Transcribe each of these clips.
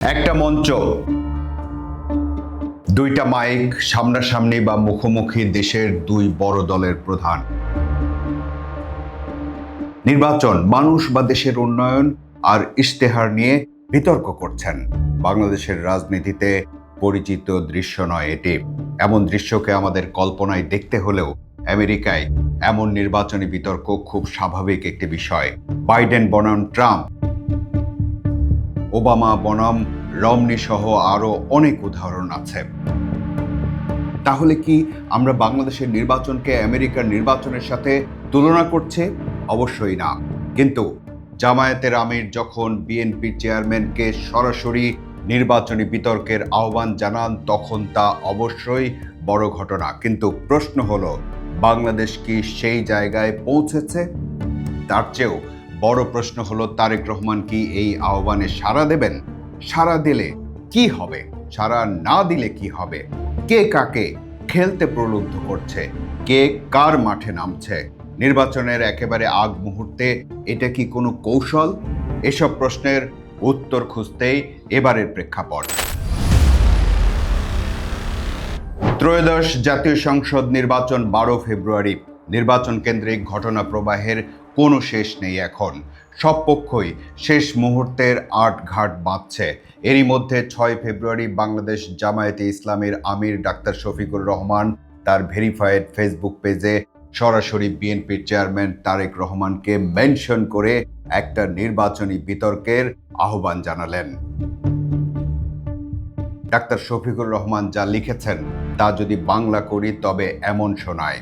একটা মঞ্চ, দুইটা মাইক, সামনাসামনি বা মুখোমুখি দেশের দুই বড় দলের প্রধান। নির্বাচন, মানুষ বা দেশের উন্নয়ন আর ইশতেহার নিয়ে বিতর্ক করছেন। বাংলাদেশের রাজনীতিতে পরিচিত দৃশ্য নয় এটি। এমন দৃশ্যকে আমাদের কল্পনায় দেখতে হলেও আমেরিকায় এমন নির্বাচনী বিতর্ক খুব স্বাভাবিক একটি বিষয়। বাইডেন বনাম ট্রাম্প ওবামা, বনাম, রমনি সহ আরও অনেক উদাহরণ আছে। তাহলে কি আমরা বাংলাদেশের নির্বাচনকে আমেরিকার নির্বাচনের সাথে তুলনা করছে? অবশ্যই না। কিন্তু জামায়াতের আমির যখন বিএনপি চেয়ারম্যানকে সরাসরি নির্বাচনী বিতর্কের আহ্বান জানান, তখন তা অবশ্যই বড় ঘটনা। কিন্তু প্রশ্ন হলো, বাংলাদেশ কি সেই জায়গায় পৌঁছেছে? তার চেয়েও বড় প্রশ্ন হলো, তারেক রহমান কি এই আহ্বানে সাড়া দেবেন? সাড়া দিলে কি হবে? সাড়া না দিলে কি হবে? কে কাকে খেলতে প্রলুব্ধ করছে? কে কার মাঠে নামছে? নির্বাচনের একেবারে আগ মুহূর্তে এটা কি কোনো কৌশল? এসব প্রশ্নের উত্তর খুঁজতেই এবারের প্রেক্ষাপট। ত্রয়োদশ জাতীয় সংসদ নির্বাচন বারো ফেব্রুয়ারি। নির্বাচন কেন্দ্রিক ঘটনা প্রবাহের কোনো শেষ নেই এখন। সব পক্ষই শেষ মুহূর্তের আট ঘাট বাঁধছে। এরই মধ্যে ছয় ফেব্রুয়ারি বাংলাদেশ জামায়াতে ইসলামের আমির ডাক্তার শফিকুর রহমান, তার ভেরিফাইড ফেসবুক পেজে সরাসরি বিএনপির চেয়ারম্যান তারেক রহমানকে মেনশন করে একটা নির্বাচনী বিতর্কের আহ্বান জানালেন। ডাক্তার শফিকুর রহমান যা লিখেছেন, তা যদি বাংলা করি তবে এমন শোনায়।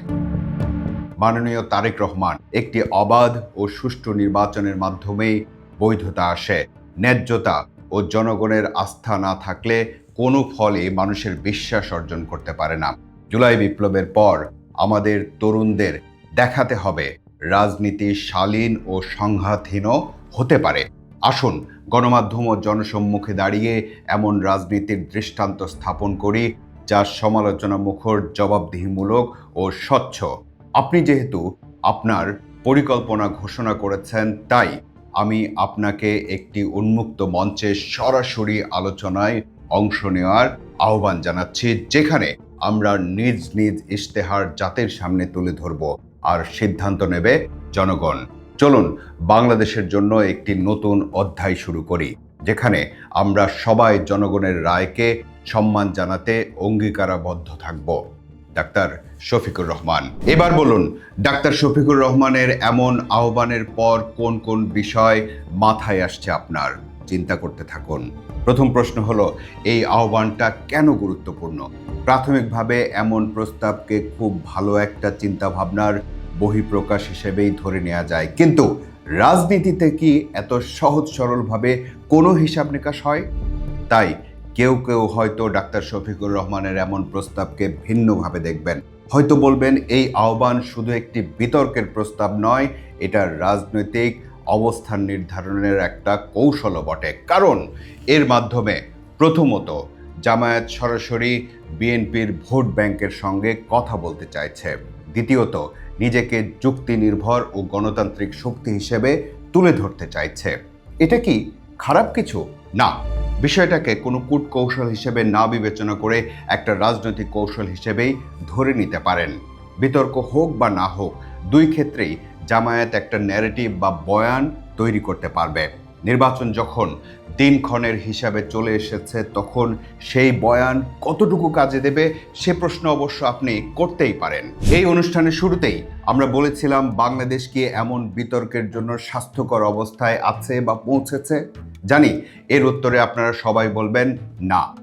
মাননীয় তারেক রহমান একটি অবাধ ও সুষ্ঠু নির্বাচনের মাধ্যমেই বৈধতা আসে। ন্যায্যতা ও জনগণের আস্থা না থাকলে কোনো ফলে মানুষের বিশ্বাস অর্জন করতে পারে না। জুলাই বিপ্লবের পর আমাদের তরুণদের দেখাতে হবে রাজনীতি শালীন ও সংঘাতহীনও হতে পারে। আসুন গণমাধ্যম ও জনসম্মুখে দাঁড়িয়ে এমন রাজনীতির দৃষ্টান্ত স্থাপন করি, যা সমালোচনা মুখর জবাবদিহিমূলক ও স্বচ্ছ। আপনি যেহেতু আপনার পরিকল্পনা ঘোষণা করেছেন, তাই আমি আপনাকে একটি উন্মুক্ত মঞ্চে সরাসরি আলোচনায় অংশ নেওয়ার আহ্বান জানাচ্ছি, যেখানে আমরা নিজ নিজ ইশতেহার জাতির সামনে তুলে ধরব আর সিদ্ধান্ত নেবে জনগণ। চলুন, বাংলাদেশের জন্য একটি নতুন অধ্যায় শুরু করি, যেখানে আমরা সবাই জনগণের রায়কে সম্মান জানাতে অঙ্গীকারাবদ্ধ থাকব। ডাক্তার শফিকুর রহমান। এবার বলুন, ডাক্তার শফিকুর রহমানের এমন আহ্বানের পর কোন কোন বিষয় মাথায় আসছে আপনার? চিন্তা করতে থাকুন। প্রথম প্রশ্ন হলো, এই আহ্বানটা কেন গুরুত্বপূর্ণ? প্রাথমিকভাবে এমন প্রস্তাবকে খুব ভালো একটা চিন্তা ভাবনার বহিঃপ্রকাশ হিসেবেই ধরে নেওয়া যায়। কিন্তু রাজনীতিতে কি এত সহজ সরলভাবে কোনো হিসাব নিকাশ হয়? তাই কেউ কেউ হয়তো ডাক্তার শফিকুর রহমানের এমন প্রস্তাবকে ভিন্নভাবে দেখবেন। হয়তো বলবেন, এই আহ্বান শুধু একটি বিতর্কের প্রস্তাব নয়, এটা রাজনৈতিক অবস্থান নির্ধারণের একটা কৌশলও বটে। কারণ এর মাধ্যমে প্রথমত জামায়াত সরাসরি বিএনপির ভোট ব্যাংকের সঙ্গে কথা বলতে চাইছে। দ্বিতীয়ত, নিজেকে যুক্তি নির্ভর ও গণতান্ত্রিক শক্তি হিসেবে তুলে ধরতে চাইছে। এটা কি খারাপ কিছু? না। বিষয়টাকে কোনো কূট কৌশল হিসেবে না বিবেচনা করে একটা রাজনৈতিক কৌশল হিসেবেই ধরে নিতে পারেন। বিতর্ক হোক বা না হোক, দুই ক্ষেত্রেই জামায়াত একটা ন্যারেটিভ বা বয়ান তৈরি করতে পারবে। নির্বাচন যখন দিনক্ষণের হিসাবে চলে এসেছে, তখন সেই বয়ান কতটুকু কাজে দেবে, সে প্রশ্ন অবশ্য আপনি করতেই পারেন। এই অনুষ্ঠানের শুরুতেই আমরা বলেছিলাম, বাংলাদেশ কি এমন বিতর্কের জন্য স্বাস্থ্যকর অবস্থায় আছে বা পৌঁছেছে? জানি, এর উত্তরে আপনারা সবাই বলবেন না।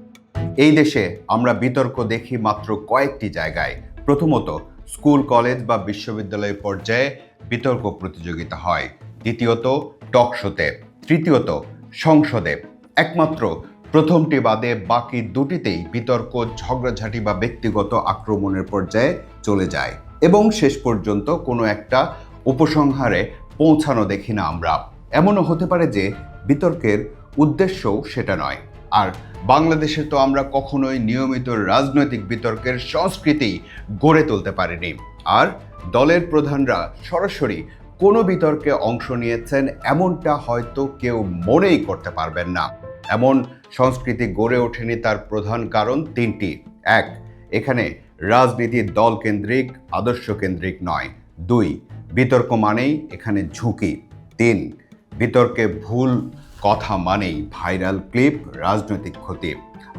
এই দেশে আমরা বিতর্ক দেখি মাত্র কয়েকটি জায়গায়। প্রথমত, স্কুল, কলেজ বা বিশ্ববিদ্যালয় পর্যায়ে বিতর্ক প্রতিযোগিতা হয়। দ্বিতীয়ত, টক শোতে। তৃতীয়ত, সংসদে। একমাত্র, প্রথমটি বাদে বাকি দুটিতেই বিতর্ক, ঝগড়াঝাঁটি বা ব্যক্তিগত আক্রমণের পর্যায়ে চলে যায়। এবং শেষ পর্যন্ত কোনো একটা উপসংহারে পৌঁছানো দেখি না আমরা। এমনও হতে পারে যে বিতর্কের উদ্দেশ্যও সেটা নয়। আর বাংলাদেশে তো আমরা কখনোই নিয়মিত রাজনৈতিক বিতর্কের সংস্কৃতি গড়ে তুলতে পারিনি। আর দলের প্রধানরা সরাসরি কোনো বিতর্কে অংশ নিয়েছেন এমনটা হয়তো কেউ মনেই করতে পারবেন না। এমন সংস্কৃতি গড়ে ওঠেনি তার প্রধান কারণ তিনটি। এক, এখানে রাজনীতি দল কেন্দ্রিক আদর্শ কেন্দ্রিক নয়। দুই, বিতর্ক মানেই এখানে ঝুঁকি। তিন বিতর্কে ভুল কথা মানেই ভাইরাল ক্লিপ, রাজনৈতিক ক্ষতি।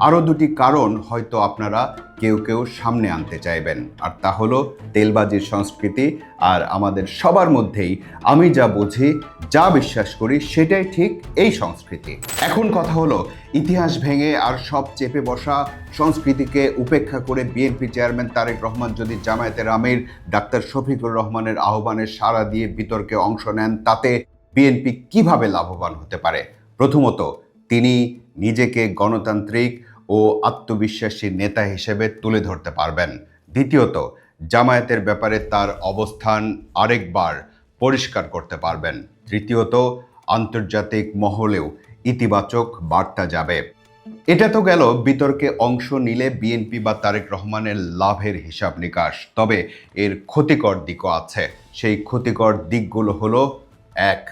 আরও দুটি কারণ হয়তো আপনারা কেউ কেউ সামনে আনতে চাইবেন, আর তা হলো তেলবাজির সংস্কৃতি আর আমাদের সবার মধ্যেই আমি যা বুঝি, যা বিশ্বাস করি, সেটাই ঠিক এই সংস্কৃতি। এখন কথা হলো, ইতিহাস ভেঙে আর সব চেপে বসা সংস্কৃতিকে উপেক্ষা করে বিএনপি চেয়ারম্যান তারেক রহমান যদি জামায়াতের আমির ডাক্তার শফিকুর রহমানের আহ্বানে সাড়া দিয়ে বিতর্কে অংশ নেন, তাতে বিএনপি কীভাবে লাভবান হতে পারে? প্রথমত, তিনি নিজেকে গণতান্ত্রিক ও আত্মবিশ্বাসী নেতা হিসেবে তুলে ধরতে পারবেন। দ্বিতীয়ত, জামায়াতের ব্যাপারে তার অবস্থান আরেকবার পরিষ্কার করতে পারবেন। তৃতীয়ত, আন্তর্জাতিক মহলেও ইতিবাচক বার্তা যাবে। এটা তো গেল বিতর্কে অংশ নিলে বিএনপি বা তারেক রহমানের লাভের হিসাব নিকাশ। তবে এর ক্ষতিকর দিকও আছে। সেই ক্ষতিকর দিকগুলো হলো এক,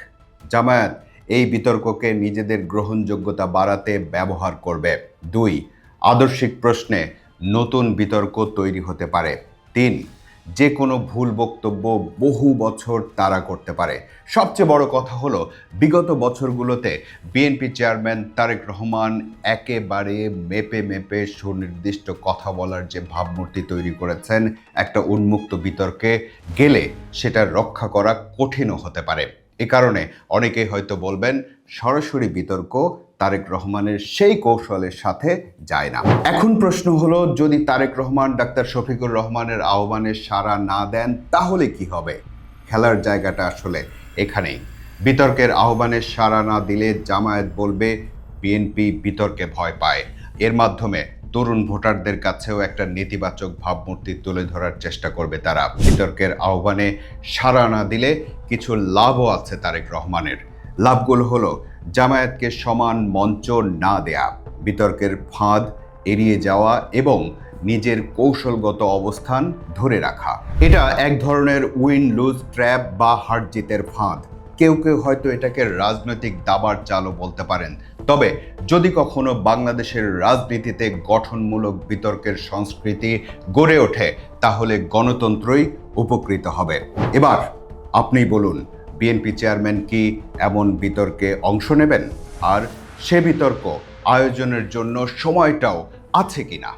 জামায়াত এই বিতর্ককে নিজেদের গ্রহণযোগ্যতা বাড়াতে ব্যবহার করবে। দুই, আদর্শিক প্রশ্নে নতুন বিতর্ক তৈরি হতে পারে। তিন যে কোনো ভুল বক্তব্য বহু বছর তারা করতে পারে। সবচেয়ে বড় কথা হলো, বিগত বছরগুলোতে বিএনপি চেয়ারম্যান তারেক রহমান একেবারে মেপে মেপে সুনির্দিষ্ট কথা বলার যে ভাবমূর্তি তৈরি করেছেন, একটা উন্মুক্ত বিতর্কে গেলে সেটা রক্ষা করা কঠিনও হতে পারে। এ কারণে অনেকেই হয়তো বলবেন, সরাসরি বিতর্ক তারেক রহমানের সেই কৌশলের সাথে যায় না। এখন প্রশ্ন হলো, যদি তারেক রহমান, ডাক্তার শফিকুর রহমানের আহ্বানে সাড়া না দেন, তাহলে কি হবে? খেলার জায়গাটা আসলে এখানেই। বিতর্কের আহ্বানে সাড়া না দিলে জামায়াত বলবে, বিএনপি বিতর্কে ভয় পায়। এর মাধ্যমে তরুণ ভোটারদের কাছেও একটা নেতিবাচক ভাবমূর্তি তুলে ধরার চেষ্টা করবে তারা। বিতর্কের আহ্বানে সাড়া না দিলে কিছু লাভও আছে তারেক রহমানের। লাভগুলো হলো, জামায়াতকে সমান মঞ্চ না দেয়া, বিতর্কের ফাঁদ এড়িয়ে যাওয়া এবং নিজের কৌশলগত অবস্থান ধরে রাখা। এটা এক ধরনের উইন লুজ ট্র্যাপ বা হার জিতের ফাঁদ। কেউ কেউ হয়তো এটাকে রাজনৈতিক দাবার চালও বলতে পারেন। তবে যদি কখনো বাংলাদেশের রাজনীতিতে গঠনমূলক বিতর্কের সংস্কৃতি গড়ে ওঠে, তাহলে গণতন্ত্রই উপকৃত হবে। এবার আপনি বলুন, বিএনপি চেয়ারম্যান কি এমন বিতর্কে অংশ নেবেন? আর সে বিতর্ক আয়োজনের জন্য সময়টাও আছে কিনা?